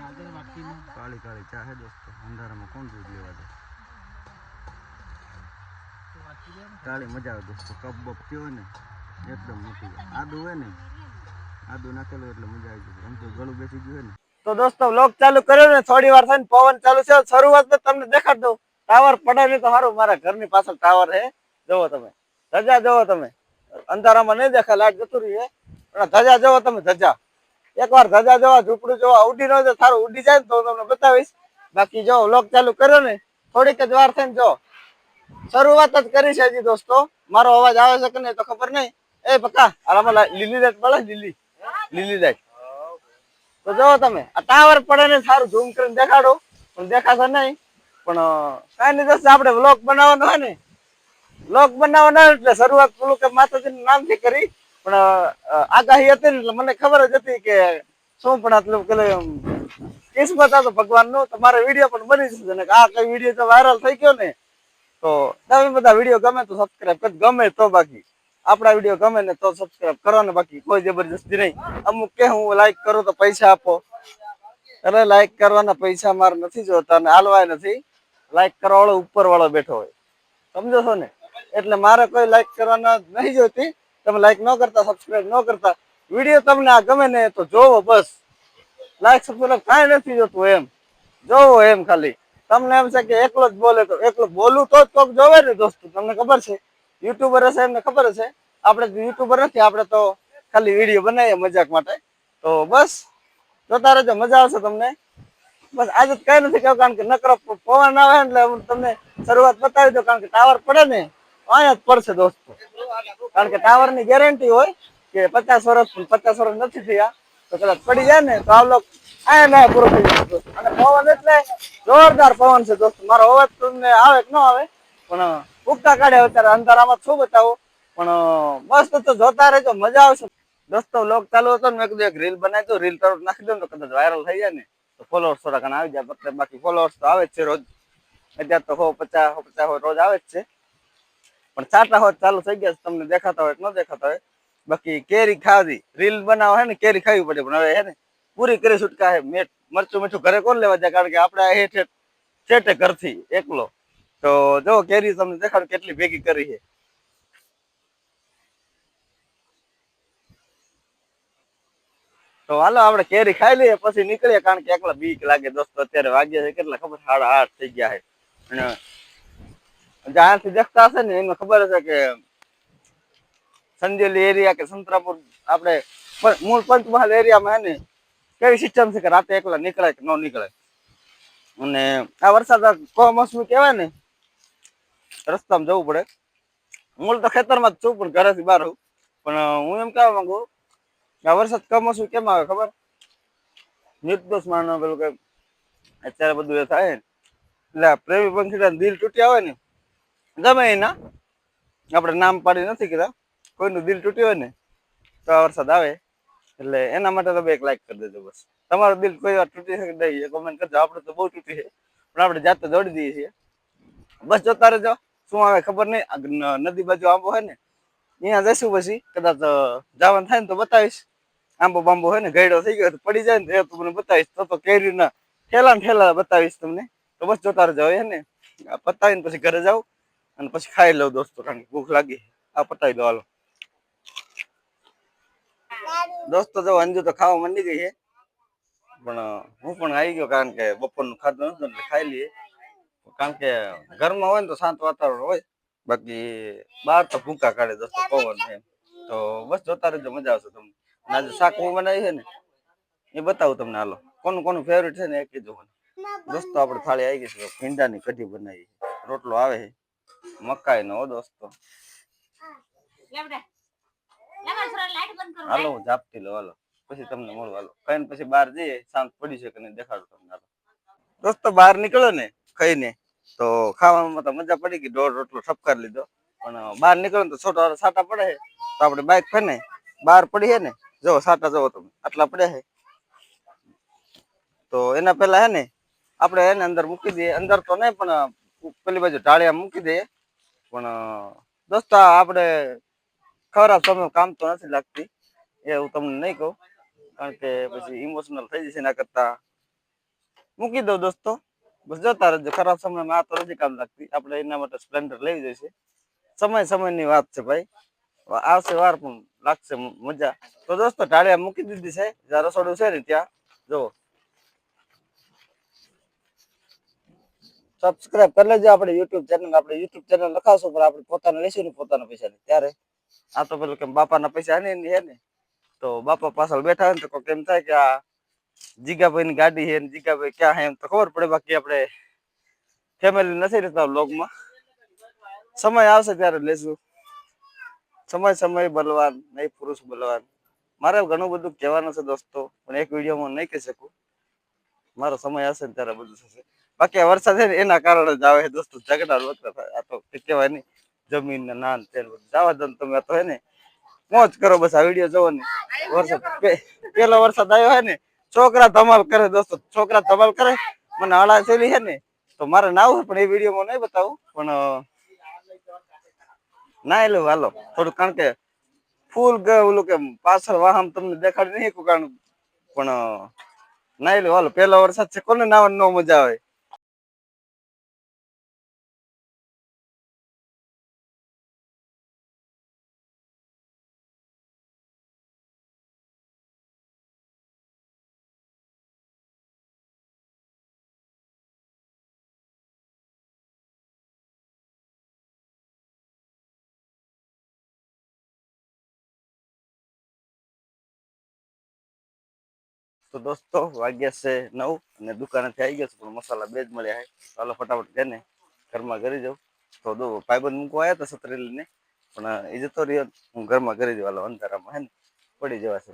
કાળી કાળી ચા હે દોસ્તો. અંધારામાં કોણ દૂધ લેવા જાય? કાળી મજા આવે દોસ્તો. કપ બપ પીવો ને, એકદમ મોટી આદુ હોય ને, આદુ નાખેલું એટલે મજા આવી જાય. એમ તો ગળું બેસી ગયું ને. તો દોસ્તો વ્લોગ ચાલુ કર્યો ને, થોડી વાર થઈને પવન ચાલુ છે શરૂઆતમાં તમને દેખાડ દઉં. ટાવર પડે તો સારું. મારા ઘરની પાછળ ટાવર છે જોવો તમે. ધજા જોવો તમે. અંધારામાં નહીં દેખાય. લાઈટ જતું રહી છે ધજા જોવો તમે, ધજા. એકવાર ધજા જોવા, ઝૂપડું જોવા, ઉડી ન સારું ઉડી જાય ને તો તમને બતાવીશ. બાકી જો વ્લોગ ચાલુ કર્યો ને, થોડીક જ વાર થઈને જો. શરૂઆત જ કરી છે હજી દોસ્તો. મારો અવાજ આવે છે કે નહીં તો ખબર નહીં. એ પક્કા આરામાં લીલી લાઈટ પડે લીલી. લીલી લાઈટ તો જો તમે, આ ટાવર પડે ને સારું ઝૂમ કરીને દેખાડો. પણ દેખાશે નહીં. પણ કાંઈ નહીં દોસ્ત, આપણે વ્લોગ બનાવવાનો હોય ને. વ્લોગ બનાવવાનો એટલે શરૂઆત પેલું કે માતાજીનું નામથી કરી. પણ આગાહી હતી એટલે મને ખબર જ હતી કે શું પણ આટલું કે કિસ્મત હતો ભગવાનનું તો મારો વીડિયો પણ બની જશે ને આ કઈ વીડિયો તો વાયરલ થઈ ગયો ને, તો તમે બધા વીડિયો ગમે તો સબસ્ક્રાઇબ કર ગમે તો બાકી. આપણા વીડિયો ગમે ને તો સબસ્ક્રાઇબ કરો બાકી. કોઈ જબરજસ્તી નહીં. અમુક કે હું લાઈક કરું તો પૈસા આપો. અરે લાઈક કરવાના પૈસા મારે નથી જોતા અને હાલવાય નથી. લાઈક કરવા વાળો ઉપર વાળો બેઠો હોય. સમજો છો ને? એટલે મારે કોઈ લાઈક કરવાના નહીં જોતી. તમે લાઈક ન કરતા સબસ્ક્રાઈબ ન કરતા વીડિયો તમને આ ગમે ને તો જોવો બસ. લાઈક સબસ્ક્રાઈબ કાંઈ નથી જોતું એમ. જોવો એમ ખાલી. તમને એમ છે કે એકલો જ બોલે તો એકલો બોલું તો જ કોક જોવે ને દોસ્તો, તમને ખબર છે? યુટ્યુબર હશે એમને ખબર હશે? આપણે યુટ્યુબર નથી, આપણે તો ખાલી વીડિયો બનાવીએ મજાક માટે. તો બસ, જોતા રહેજો, મજા આવશે તમને. બસ, આજે કઈ નથી કહ્યું, કારણ કે નકરો પવન આવે એટલે હું તમને શરૂઆત બતાવી દઉં, કારણ કે ટાવર પડે ને, અહીંયા જ પડશે દોસ્તો. કારણ કે ટાવરની ગેરંટી હોય કે પચાસ વર્ષ પચાસ વર્ષ નથી થયા, તો કદાચ પડી જાય ને, તો આવલો આ થઈ જાય. અને પવન એટલે જોરદાર પવન છે દોસ્ત. મારો અવાજ તમને આવે કે ન આવે, પણ ઉગતા કાઢે અત્યારે અંધારામાં શું બતાવો? પણ મસ્ત તો જોતા રહેજો, મજા આવશે. દોસ્તો, લોક ચાલુ હતો ને, મેં કીધું એક રીલ બનાવી દઉં રીલ તરફ નાખી દઉં તો કદાચ વાયરલ થઈ જાય ને, તો ફોલોઅર્સ થોડા ઘણા આવી જાય. બાકી ફોલોઅર્સ તો આવે જ છે રોજ. અત્યારે તો હો પચાસ પચાસ રોજ આવે જ છે. પણ ચાટા હોત ચાલુ થઈ ગયા છે, તમને દેખાતા હોય કે ન દેખાતા હોય. બાકી કેરી ખાવી રીલ બનાવો હે ને કેરી ખાવી પડે. પણ હવે હે ને પૂરી કરી છૂટકા હે. મેટ મરચું મીઠું ઘરે કોણ લેવા જાય? કારણ કે આપણે આ હેઠ હેઠ છેટે ઘરથી એકલો. તો જો કેરી તમને દેખાડું કેટલી ભેગી કરી છે તો હાલો આપણે કેરી ખાઈ લઈએ પછી નીકળીએ. કારણ કે એકલા બીક લાગે. દોસ્તો અત્યારે વાગ્યા છે. કેટલા ખબર? સાડા આઠ થઈ ગયા છે. અને જ્યાંથી દેખતા હશે ને, એમને ખબર હશે કે સંજેલી એરિયા કે સંતરાપુર આપણે મૂળ પંચમહાલ એરિયામાં ને, કેવી સિસ્ટમ છે કે રાતે એકલા નીકળે કે ન નીકળે અને આ વરસાદ કમોસમી કહેવાય ને, રસ્તામાં જવું પડે. મૂળ તો ખેતરમાં જ છું, પણ ઘરેથી બહાર હું પણ હું એમ કહેવા માંગુ કે આ વરસાદ કમોસમી કેમ આવે ખબર? નિર્દોષ માનો પેલું કે અત્યારે બધું એ થાય ને. એટલે પ્રેમી પંખીડા દિલ તૂટ્યા હોય ને ગમે એના. આપણે નામ પાડી નથી કીધા. કોઈનું દિલ તૂટ્યું હોય ને, તો આ વરસાદ આવે. એટલે એના માટે તમે એક લાઈક કરી દેજો બસ. તમારું દિલ કોઈ વાર તૂટી શકે નહીં કોમેન્ટ કરજો. આપણે તો બહુ તૂટી છે. પણ આપણે જાતે દોડી દઈએ છીએ. બસ જોતા રહેજો શું આવે ખબર નહીં. નદી બાજુ આંબો હોય ને અહીંયા જઈશું પછી. કદાચ જવાનું થાય ને તો બતાવીશ. આંબો બાંબો હોય ને, ગયડો થઈ ગયો પડી જાય ને, તો મને બતાવીશ. તો તો કેરીના ઠેલા ઠેલા બતાવીશ તમને. તો બસ જોતા રહેજો હે ને પતાવીને પછી ઘરે જાઉં અને પછી ખાઈ લઉં દોસ્તો, કારણ કે ભૂખ લાગી. આ પતાવી દો, હાલો. દોસ્તો, જો અંજુ તો ખાવા મંડી ગઈ છે. પણ, હું પણ આવી ગયો કારણ કે બપોરનું ખાધું નતું ખાઈ લઈએ. કારણ કે ઘરમાં હોય ને તો શાંત વાતાવરણ હોય. બાકી બહાર તો ભૂકા કાઢે દોસ્તો, પવન. તો બસ જોતા રહેજો, મજા આવશે તમને. આજે શાક હું બનાવી છે ને, એ બતાવું તમને, હાલો. કોનું કોનું ફેવરેટ છે ને, એ કીધું મને. દોસ્તો, આપણે થાળી આવી ગઈ છે, ભીંડાની કઢી બનાવી રોટલો આવે છે. મકાઈ નો દોસ્તો. હાલો હું ઝાપટી લો હાલો. પછી તમને મળું હાલો. ખાઈને પછી બહાર જઈએ શાંત પડી છે કે દેખાડું તમને હાલો. દોસ્તો બહાર નીકળ્યો ને ખાઈને. તો ખાવામાં તો મજા પડી ગઈ દોઢ રોટલો ઠપકાર લીધો. પણ બહાર નીકળો ને તો છોટા સાટા પડે છે. તો આપણે બાઇક ફેને બહાર પડી છે ને જો સાટા જવો તમે આટલા પડ્યા છે. તો એના પહેલા હે ને આપણે એને અંદર મૂકી દઈએ. અંદર તો નહીં પણ પેલી બાજુ ઢાળિયા મૂકી દઈએ પણ દોસ્તો, આપણે ખરાબ સમય કામ તો નથી લાગતી. એ હું તમને નહીં કહું. કારણ કે પછી ઇમોશનલ થઈ જશે એના કરતા. મૂકી દઉં દોસ્તો. બસ જતા રહેજો ખરાબ સમયમાં આ તો નથી કામ લાગતી. આપણે એના માટે સ્પ્લેન્ડર લઈ જઈશે. સમય સમયની વાત છે ભાઈ. આવશે વાર પણ લાગશે મજા. તો દોસ્તો, ઢાળિયા મૂકી દીધી છે. જ્યાં રસોડું છે ને ત્યાં. જુઓ. સબસ્ક્રાઇબ કરી લેજો આપણે યુટ્યુબ ચેનલ આપણે યુટ્યુબ ચેનલ લખાવશું, પણ આપણે પોતાને લઈશું ને પોતાના પૈસા ત્યારે આ તો પેલું કેમ બાપાના પૈસા ને, હે ને? તો બાપા પાછળ બેઠા હોય ને તો કેમ થાય કે આ જીગાભાઈ ની ગાડી છે ને, જીગાભાઈ ક્યાં હે એમ તો ખબર પડે. બાકી આપણે ફેમિલી નથી રહેતા બ્લોગમાં સમય આવશે ત્યારે લેશું. સમય સમય બલવાન નહીં પુરુષ બલવાન. મારે ઘણું બધું કહેવાનું છે દોસ્તો, પણ એક વિડીયોમાં નહીં કહી શકું. મારો સમય ને ત્યારે બધું થશે. બાકી વરસાદ છે ને, એના કારણે જ આવે દોસ્તો. ઝઘડા થાય. આ તો કહેવાય નહીં. જમીન ને નાન તેલ જવા દો તમે તો હે ને, મોજ કરો બસ, આ વીડિયો જોવો ને. વરસાદ પેલો વરસાદ આવ્યો હે ને, છોકરા ધમાલ કરે દોસ્તો. છોકરા ધમાલ કરે, મને હળા છેલી છે ને, તો મારે ના આવું પણ એ વિડીયોમાં નહીં બતાવું. પણ ના એલું, હાલો. થોડું કારણ કે ફૂલ ઓલું કે પાછળ વાહન તમને દેખાડી નહીં કારણ, પણ ના એલું, હાલો. પેલો વરસાદ છે, કોને નાવાની ન મજા આવે? તો દોસ્તો, વાગ્યા છે નવ અને દુકાનેથી આવી ગયો છું, પણ મસાલા બે જ મળ્યા છે. ચાલો ફટાફટ જઈને ઘરમાં કરી જાઉં. તો દો, ભાઈબંધ મૂકવા આવ્યા હતા છત્રી લઈને પણ એ જતો રહ્યો હું ઘરમાં કરી દઉં હાલો અંધારામાં હે ને, પડી જવા છે.